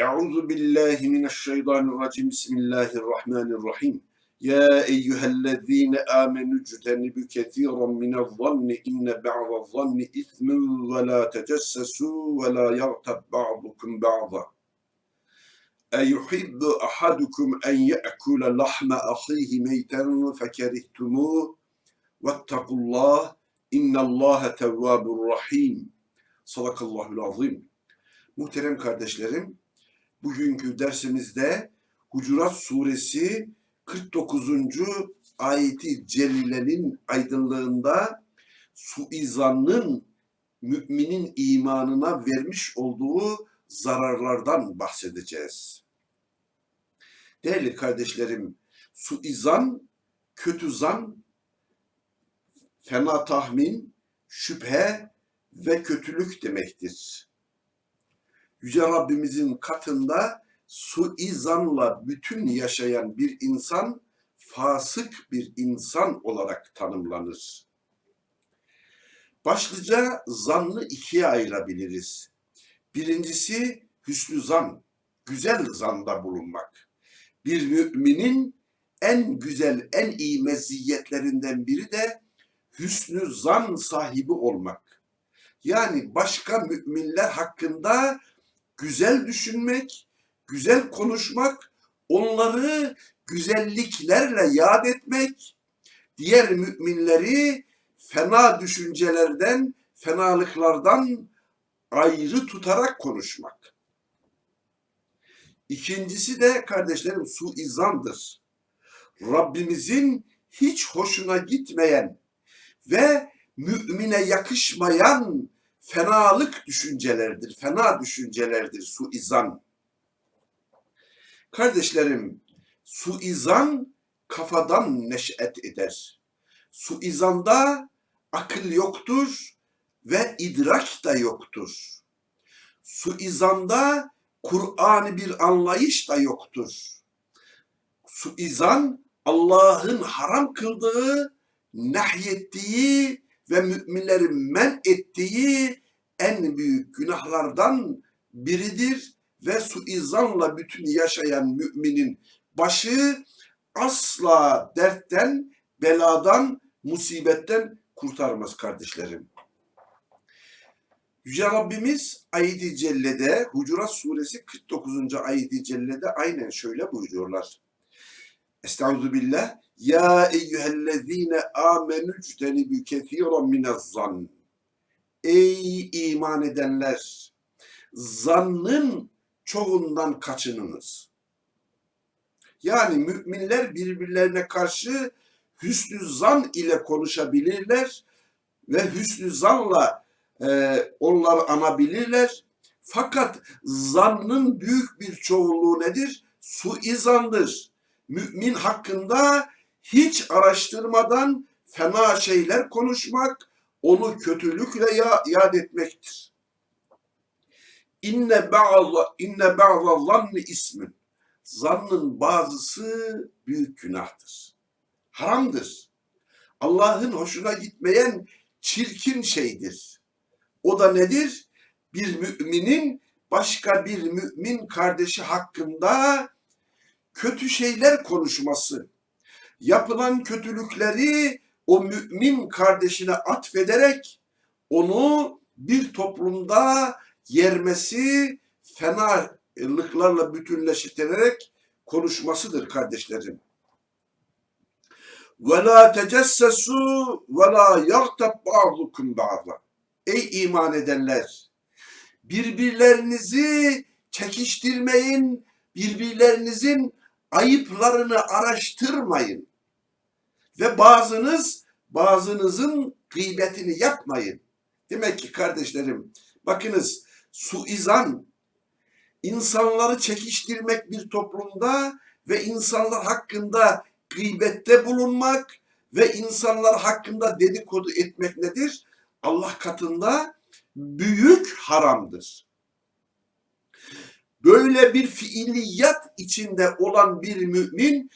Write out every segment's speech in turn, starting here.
Euzu billahi mineşşeytanirracim. Bismillahirrahmanirrahim. Ya eyyühellezine amenu ctenebu kethiren minezzanni inne ba'dazzanni ismun ve la tecessesu ve la yagtab ba'dukum ba'da. أيحب أحدكم أن يأكل لحم أخيه ميتا فكرهتموه واتقوا الله إن الله تواب رحيم Sadakallahul azim. Muhterem kardeşlerim, bugünkü dersimizde Hucurat Suresi 49. ayeti celilenin aydınlığında suizanın müminin imanına vermiş olduğu zararlardan bahsedeceğiz. Değerli kardeşlerim, suizan, kötü zan, fena tahmin, şüphe ve kötülük demektir. Yüce Rabbimizin katında suizanla bütün yaşayan bir insan fasık bir insan olarak tanımlanır. Başlıca zannı ikiye ayırabiliriz. Birincisi hüsnü zan, güzel zanda bulunmak. Bir müminin en güzel, en iyi meziyetlerinden biri de hüsnü zan sahibi olmak. Yani başka müminler hakkında güzel düşünmek, güzel konuşmak, onları güzelliklerle yad etmek, diğer müminleri fena düşüncelerden, fenalıklardan ayrı tutarak konuşmak. İkincisi de kardeşlerim suizandır. Rabbimizin hiç hoşuna gitmeyen ve mümine yakışmayan fenalık düşüncelerdir, fena düşüncelerdir suizan. Kardeşlerim, suizan kafadan neşet eder. Suizanda akıl yoktur ve idrak da yoktur. Suizanda Kur'an'ı bir anlayış da yoktur. Suizan Allah'ın haram kıldığı, nahyettiği ve müminleri men ettiği en büyük günahlardan biridir ve suizanla bütün yaşayan müminin başı asla dertten, beladan, musibetten kurtarmaz kardeşlerim. Yüce Rabbimiz ayet-i cellede Hucurat suresi 49. ayet-i cellede aynen şöyle buyuruyorlar. Estaizu billah. Ya eyyühellezine amenü ctenibü kethiren minezzan. Ey iman edenler! Zannın çoğundan kaçınınız. Yani müminler birbirlerine karşı hüsnü zan ile konuşabilirler ve hüsnü zanla e, onları anabilirler. Fakat zannın büyük bir çoğunluğu nedir? Suizandır. Mümin hakkında hiç araştırmadan fena şeyler konuşmak, onu kötülükle ya, yad etmektir. İnne ba'za inne ba'za zanni ismin. Zannın bazısı büyük günahtır. Haramdır. Allah'ın hoşuna gitmeyen çirkin şeydir. O da nedir? Bir müminin başka bir mümin kardeşi hakkında kötü şeyler konuşması, yapılan kötülükleri o mümin kardeşine atfederek onu bir toplumda yermesi, fenalıklarla bütünleştirerek konuşmasıdır kardeşlerim. Tecessesu ve la yagtab ba'dukum ba'da. Ey iman edenler! Birbirlerinizi çekiştirmeyin, birbirlerinizin ayıplarını araştırmayın. Ve bazınız bazınızın gıybetini yapmayın. Demek ki kardeşlerim bakınız suizan insanları çekiştirmek bir toplumda ve insanlar hakkında gıybette bulunmak ve insanlar hakkında dedikodu etmek nedir? Allah katında büyük haramdır. Böyle bir fiiliyat içinde olan bir mümin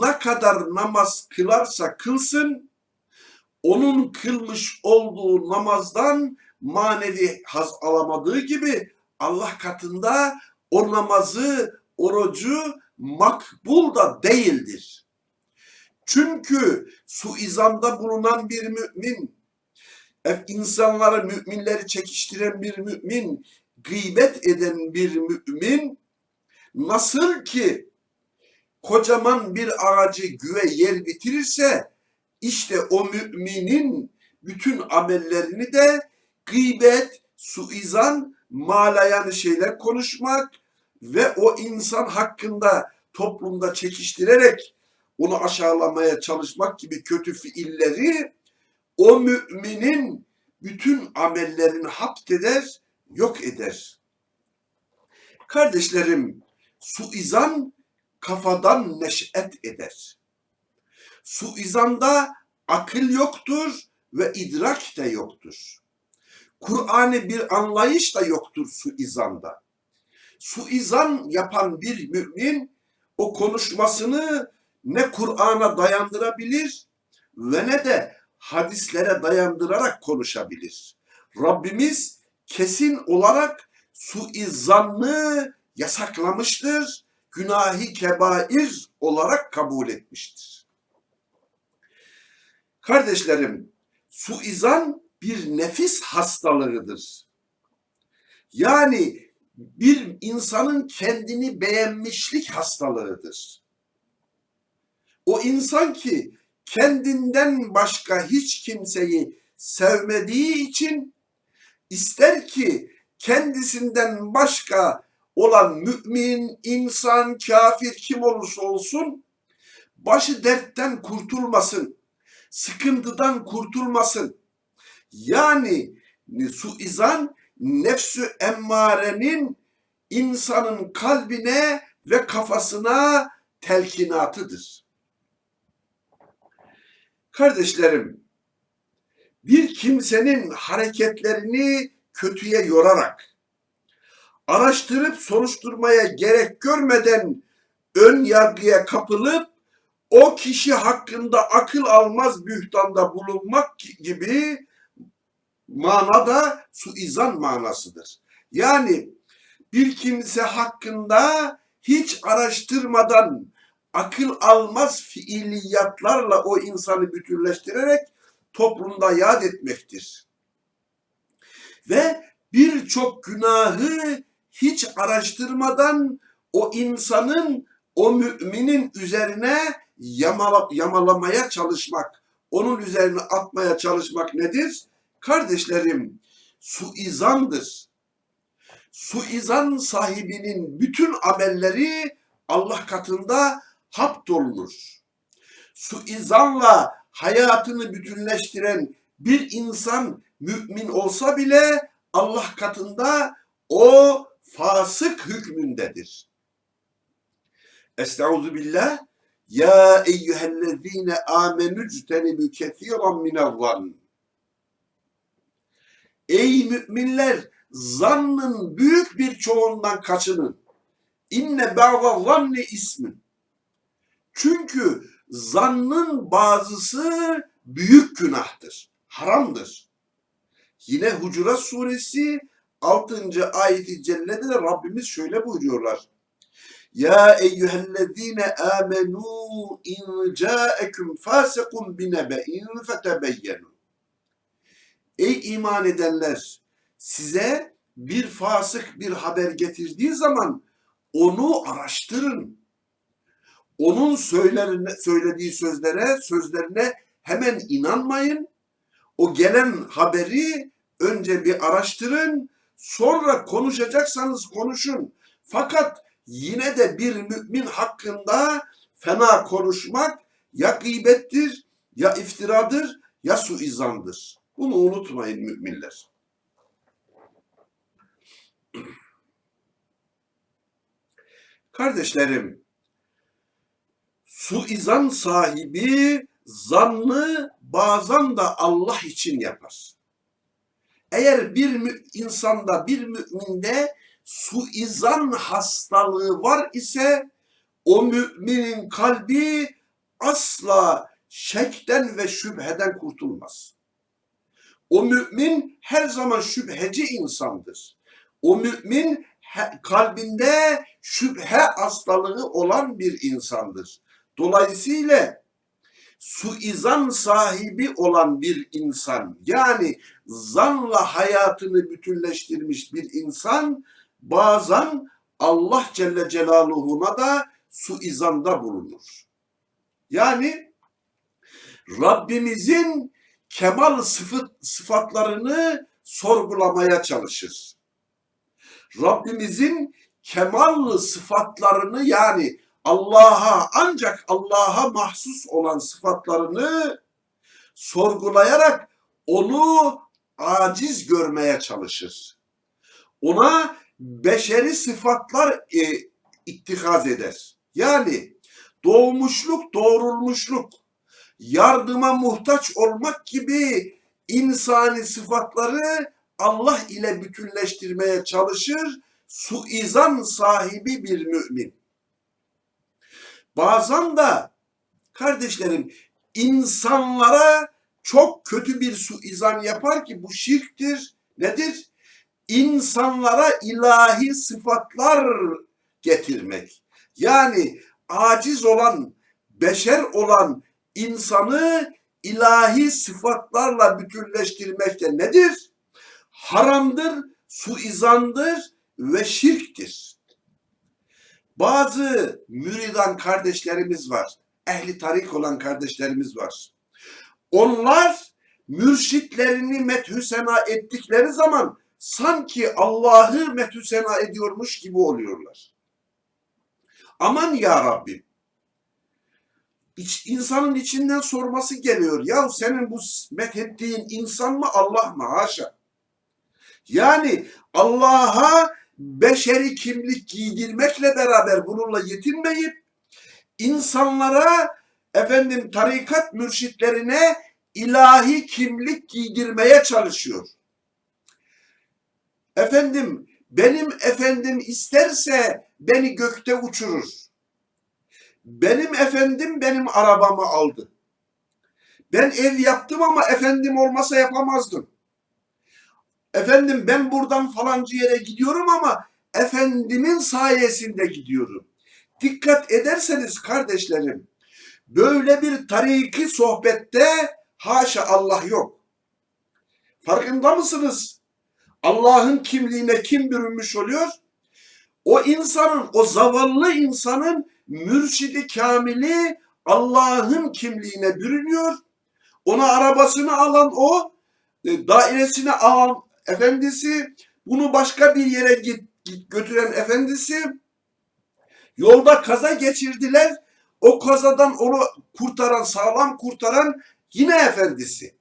ne kadar namaz kılarsa kılsın, onun kılmış olduğu namazdan manevi haz alamadığı gibi Allah katında o namazı, orucu makbul da değildir. Çünkü suizanda bulunan bir mümin, insanları, müminleri çekiştiren bir mümin, gıybet eden bir mümin, nasıl ki kocaman bir ağacı güve yer bitirirse, işte o müminin bütün amellerini de gıybet, suizan, malayan şeyler konuşmak ve o insan hakkında toplumda çekiştirerek onu aşağılamaya çalışmak gibi kötü fiilleri o müminin bütün amellerini hapt eder, yok eder. Kardeşlerim, suizan kafadan neş'et eder. Suizanda akıl yoktur ve idrak de yoktur. Kur'an'ı bir anlayış da yoktur suizanda. Suizan yapan bir mümin o konuşmasını ne Kur'an'a dayandırabilir ve ne de hadislere dayandırarak konuşabilir. Rabbimiz kesin olarak suizanlı yasaklamıştır, günahi kebair olarak kabul etmiştir. Kardeşlerim, suizan bir nefis hastalığıdır. Yani bir insanın kendini beğenmişlik hastalığıdır. O insan ki kendinden başka hiç kimseyi sevmediği için ister ki kendisinden başka olan mümin, insan, kafir kim olursa olsun başı dertten kurtulmasın, sıkıntıdan kurtulmasın. Yani suizan nefsü emmarenin insanın kalbine ve kafasına telkinatıdır. Kardeşlerim, bir kimsenin hareketlerini kötüye yorarak, araştırıp soruşturmaya gerek görmeden ön yargıya kapılıp o kişi hakkında akıl almaz bühtanda bulunmak gibi manada suizan manasıdır. Yani bir kimse hakkında hiç araştırmadan akıl almaz fiiliyatlarla o insanı bütünleştirerek toplumda yad etmektir. Ve birçok günahı hiç araştırmadan o insanın, o müminin üzerine yamala, yamalamaya çalışmak, onun üzerine atmaya çalışmak nedir? Kardeşlerim, suizandır. Suizan sahibinin bütün amelleri Allah katında haptolunur. Suizanla hayatını bütünleştiren bir insan mümin olsa bile Allah katında o fasık hükmündedir. Estaizu billah. Ya eyyühellezine amenü ctenibü kethiran minel Ey müminler zannın büyük bir çoğundan kaçının. İnne ba'da zanni ismin. Çünkü zannın bazısı büyük günahtır, haramdır. Yine Hucurat suresi 6. ayeti cellede de Rabbimiz şöyle buyuruyorlar. Ya eyyühellezine amenu in ca'ekum fasikun binebe'in fetebeyyenu. Ey iman edenler size bir fasık bir haber getirdiği zaman onu araştırın. Onun söylerine, söylediği sözlere, sözlerine hemen inanmayın. O gelen haberi önce bir araştırın, sonra konuşacaksanız konuşun. Fakat yine de bir mümin hakkında fena konuşmak ya gıybettir, ya iftiradır, ya suizandır. Bunu unutmayın müminler. Kardeşlerim, suizan sahibi zannı bazen da Allah için yapar. Eğer bir insanda, bir müminde suizan hastalığı var ise o müminin kalbi asla şekten ve şüpheden kurtulmaz. O mümin her zaman şüpheci insandır. O mümin kalbinde şüphe hastalığı olan bir insandır. Dolayısıyla suizan sahibi olan bir insan yani zanla hayatını bütünleştirmiş bir insan bazen Allah Celle Celaluhu'na da suizanda bulunur. Yani Rabbimizin kemal sıfat, sıfatlarını sorgulamaya çalışır. Rabbimizin kemal sıfatlarını yani Allah'a ancak Allah'a mahsus olan sıfatlarını sorgulayarak onu aciz görmeye çalışır. Ona beşeri sıfatlar e, ittihaz eder. Yani doğmuşluk, doğrulmuşluk, yardıma muhtaç olmak gibi insani sıfatları Allah ile bütünleştirmeye çalışır suizan sahibi bir mümin. Bazen de kardeşlerim insanlara çok kötü bir suizan yapar ki bu şirktir. Nedir? İnsanlara ilahi sıfatlar getirmek. Yani aciz olan, beşer olan insanı ilahi sıfatlarla bütünleştirmek de nedir? Haramdır, suizandır ve şirktir. Bazı müridan kardeşlerimiz var. Ehli tarik olan kardeşlerimiz var. Onlar mürşitlerini methü sena ettikleri zaman sanki Allah'ı methü sena ediyormuş gibi oluyorlar. Aman ya Rabbim. İç, insanın içinden sorması geliyor. Ya senin bu methettiğin insan mı Allah mı? Haşa. Yani Allah'a beşeri kimlik giydirmekle beraber bununla yetinmeyip insanlara efendim tarikat mürşitlerine ilahi kimlik giydirmeye çalışıyor. Efendim benim efendim isterse beni gökte uçurur. Benim efendim benim arabamı aldı. Ben ev yaptım ama efendim olmasa yapamazdım. Efendim ben buradan falancı yere gidiyorum ama efendimin sayesinde gidiyorum. Dikkat ederseniz kardeşlerim böyle bir tariki sohbette haşa Allah yok. Farkında mısınız? Allah'ın kimliğine kim bürünmüş oluyor? O insanın, o zavallı insanın mürşidi kamili Allah'ın kimliğine bürünüyor. Ona arabasını alan o, e, dairesini alan efendisi, bunu başka bir yere git, git götüren efendisi, yolda kaza geçirdiler. O kazadan onu kurtaran, sağlam kurtaran yine efendisi.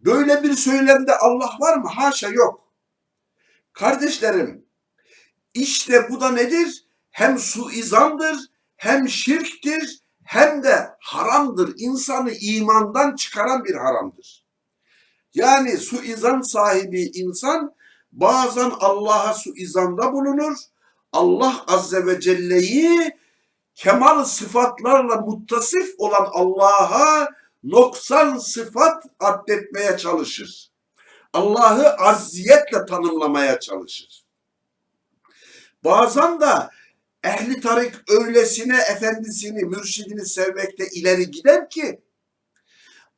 Böyle bir söylemde Allah var mı? Haşa yok. Kardeşlerim, işte bu da nedir? Hem suizandır, hem şirktir, hem de haramdır. İnsanı imandan çıkaran bir haramdır. Yani suizan sahibi insan bazen Allah'a suizanda bulunur. Allah Azze ve Celle'yi kemal sıfatlarla muttasif olan Allah'a noksan sıfat addetmeye çalışır. Allah'ı azziyetle tanımlamaya çalışır. Bazen de ehli tarik öylesine efendisini, mürşidini sevmekte ileri gider ki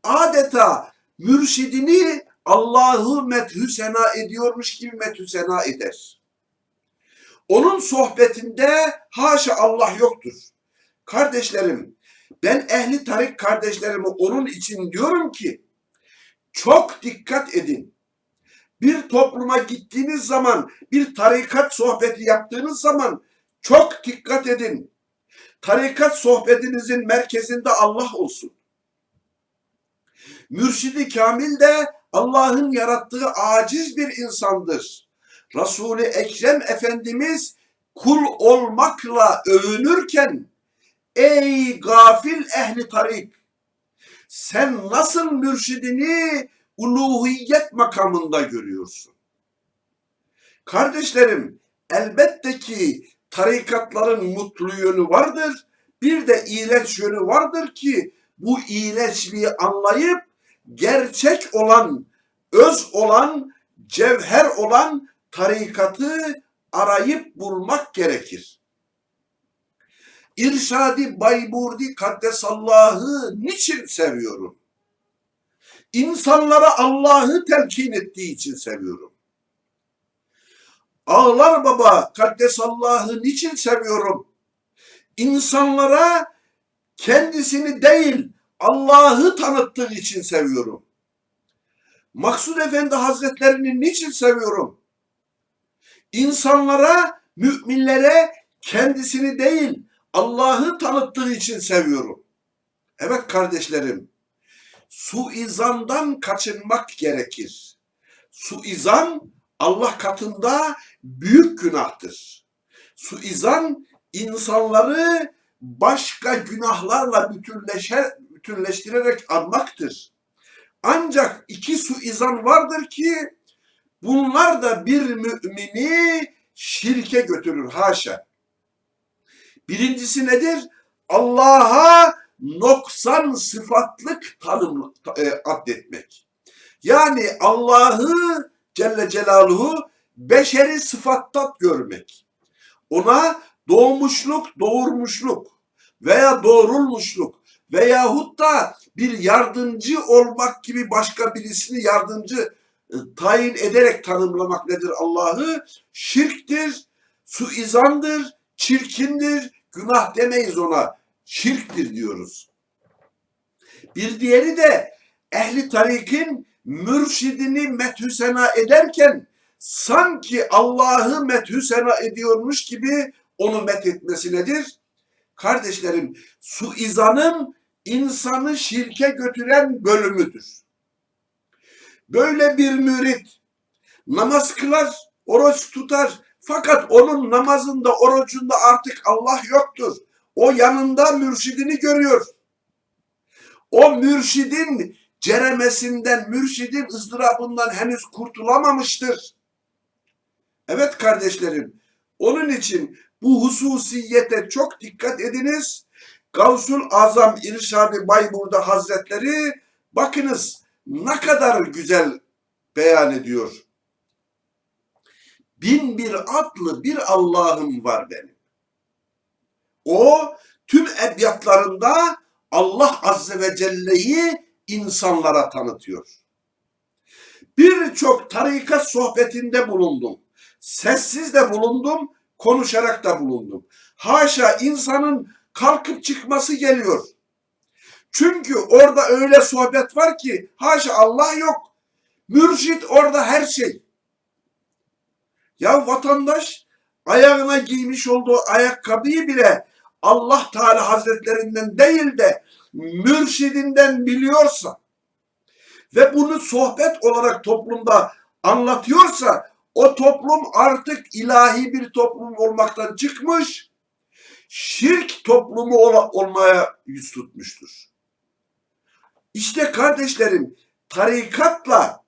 adeta mürşidini Allah'ı methü sena ediyormuş gibi methü sena eder. Onun sohbetinde haşa Allah yoktur. Kardeşlerim, ben ehli tarik kardeşlerime onun için diyorum ki çok dikkat edin. Bir topluma gittiğiniz zaman, bir tarikat sohbeti yaptığınız zaman çok dikkat edin. Tarikat sohbetinizin merkezinde Allah olsun. Mürşidi Kamil de Allah'ın yarattığı aciz bir insandır. Resul-i Ekrem Efendimiz kul olmakla övünürken ey gafil ehli tarik sen nasıl mürşidini uluhiyet makamında görüyorsun? Kardeşlerim elbette ki tarikatların mutlu yönü vardır. Bir de iğrenç yönü vardır ki bu iğrençliği anlayıp gerçek olan, öz olan, cevher olan tarikatı arayıp bulmak gerekir. İrşadi Bayburdi Kaddesallah'ı niçin seviyorum? İnsanlara Allah'ı telkin ettiği için seviyorum. Ağlar Baba Kaddesallah'ı niçin seviyorum? İnsanlara kendisini değil Allah'ı tanıttığı için seviyorum. Maksud Efendi Hazretlerini niçin seviyorum? İnsanlara, müminlere kendisini değil Allah'ı tanıttığı için seviyorum. Evet kardeşlerim, suizandan kaçınmak gerekir. Suizan Allah katında büyük günahtır. Suizan insanları başka günahlarla bütünleşer, bütünleştirerek anmaktır. Ancak iki suizan vardır ki bunlar da bir mümini şirke götürür haşa. Birincisi nedir? Allah'a noksan sıfatlık tanım e, addetmek. Yani Allah'ı Celle Celaluhu beşeri sıfattat görmek. Ona doğmuşluk, doğurmuşluk veya doğrulmuşluk veyahut da bir yardımcı olmak gibi başka birisini yardımcı e, tayin ederek tanımlamak nedir Allah'ı? Şirktir, suizandır, çirkindir, günah demeyiz ona. Şirktir diyoruz. Bir diğeri de ehli tarikin mürşidini methü sena ederken sanki Allah'ı methü sena ediyormuş gibi onu methetmesi nedir? Kardeşlerim, suizanın insanı şirke götüren bölümüdür. Böyle bir mürit namaz kılar, oruç tutar fakat onun namazında, orucunda artık Allah yoktur. O yanında mürşidini görüyor. O mürşidin ceremesinden, mürşidin ızdırabından henüz kurtulamamıştır. Evet kardeşlerim, onun için bu hususiyete çok dikkat ediniz. Gavsul Azam İrşadi Bayburda Hazretleri bakınız ne kadar güzel beyan ediyor. Bin bir adlı bir Allah'ım var benim. O tüm edyatlarında Allah Azze ve Celle'yi insanlara tanıtıyor. Birçok tarikat sohbetinde bulundum. Sessiz de bulundum, konuşarak da bulundum. Haşa insanın kalkıp çıkması geliyor. Çünkü orada öyle sohbet var ki haşa Allah yok. Mürşit orada her şey. Ya vatandaş ayağına giymiş olduğu ayakkabıyı bile Allah Teala Hazretlerinden değil de mürşidinden biliyorsa ve bunu sohbet olarak toplumda anlatıyorsa o toplum artık ilahi bir toplum olmaktan çıkmış, şirk toplumu ol olmaya yüz tutmuştur. İşte kardeşlerim tarikatla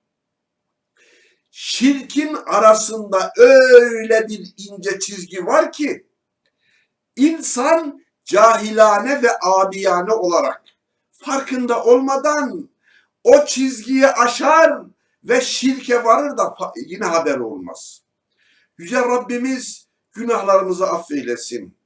şirkin arasında öyle bir ince çizgi var ki insan cahilane ve abiyane olarak farkında olmadan o çizgiyi aşar ve şirke varır da yine haber olmaz. Yüce Rabbimiz günahlarımızı affeylesin.